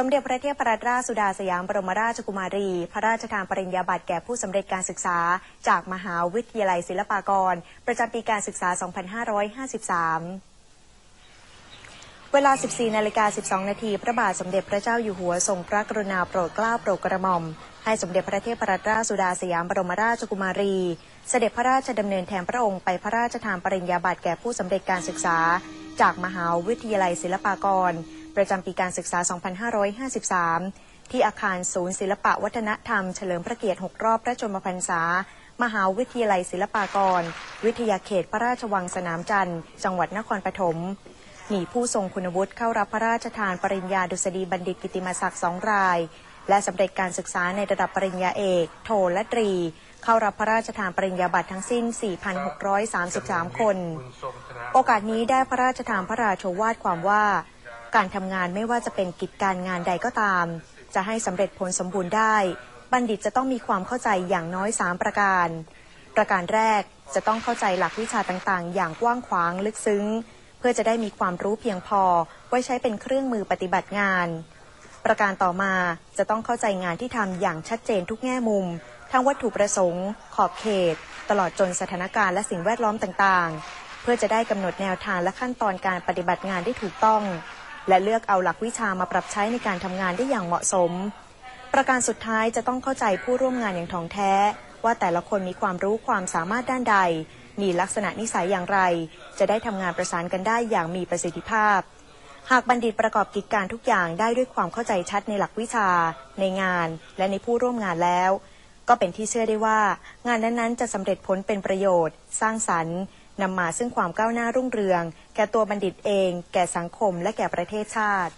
สมเด็จพระเทพรัตนราชสุดาสยามบรมราชกุมารี พระราชทานปริญญาบัตรแก่ผู้สำเร็จการศึกษา จากมหาวิทยาลัยศิลปากร ประจำปีการศึกษา 2553เวลา 14 นาฬิกา 12 นาที พระบาทสมเด็จพระเจ้าอยู่หัวทรงพระกรุณาโปรดเกล้าโปรดกระหม่อม ให้สมเด็จพระเทพรัตนราชสุดาสยามบรมราชกุมารี เสด็จพระราชดำเนินแทนพระองค์ไปพระราชทานปริญญาบัตรแก่ผู้สำเร็จการศึกษา จากมหาวิทยาลัยศิลปากร ประจำปีการศึกษา 2553 ที่อาคารศูนย์ศิลปะวัฒนธรรม เฉลิมพระเกียรติ 6 รอบพระชนมพรรษา มหาวิทยาลัยศิลปากร วิทยาเขตพระราชวังสนามจันทร์ จังหวัดนครปฐมมีผู้ทรงคุณวุฒิเข้ารับพระราชทานปริญญาดุษฎีบัณฑิตกิติมศักดิ์สองราย และสำเร็จการศึกษาในระดับปริญญาเอก โทและตรี เข้ารับพระราชทานปริญญาบัตรทั้งสิ้น 4,633 คน โอกาสนี้ได้พระราชทานพระราชโอวาทความว่า การทำงานไม่ว่าจะเป็นกิจการงานใดก็ตาม จะให้สำเร็จผลสมบูรณ์ได้ บัณฑิตจะต้องมีความเข้าใจอย่างน้อย 3 ประการ ประการแรกจะต้องเข้าใจหลักวิชาต่างๆ อย่างกว้างขวางลึกซึ้ง เพื่อจะได้มีความรู้เพียงพอ ไว้ใช้เป็นเครื่องมือปฏิบัติงาน ประการต่อมาจะต้องเข้าใจงานที่ทำอย่างชัดเจนทุกแง่มุม ทั้งวัตถุประสงค์ ขอบเขต ตลอดจนสถานการณ์และสิ่งแวดล้อมต่างๆ เพื่อจะได้กำหนดแนวทางและขั้นตอนการปฏิบัติงานได้ถูกต้อง และเลือกเอาหลักวิชามาปรับใช้ในการทำงานได้อย่างเหมาะสม ประการสุดท้ายจะต้องเข้าใจผู้ร่วมงานอย่างถ่องแท้ ว่าแต่ละคนมีความรู้ความสามารถด้านใด มีลักษณะนิสัยอย่างไร จะได้ทำงานประสานกันได้อย่างมีประสิทธิภาพ หากบัณฑิตประกอบกิจการทุกอย่างได้ด้วยความเข้าใจชัดในหลักวิชา ในงาน และในผู้ร่วมงานแล้วก็เป็นที่เชื่อได้ว่า งานนั้นๆ จะสำเร็จผลเป็นประโยชน์ สร้างสรรค์ นำมาซึ่งความก้าวหน้ารุ่งเรือง แก่ตัวบัณฑิตเอง แก่สังคม และแก่ประเทศชาติ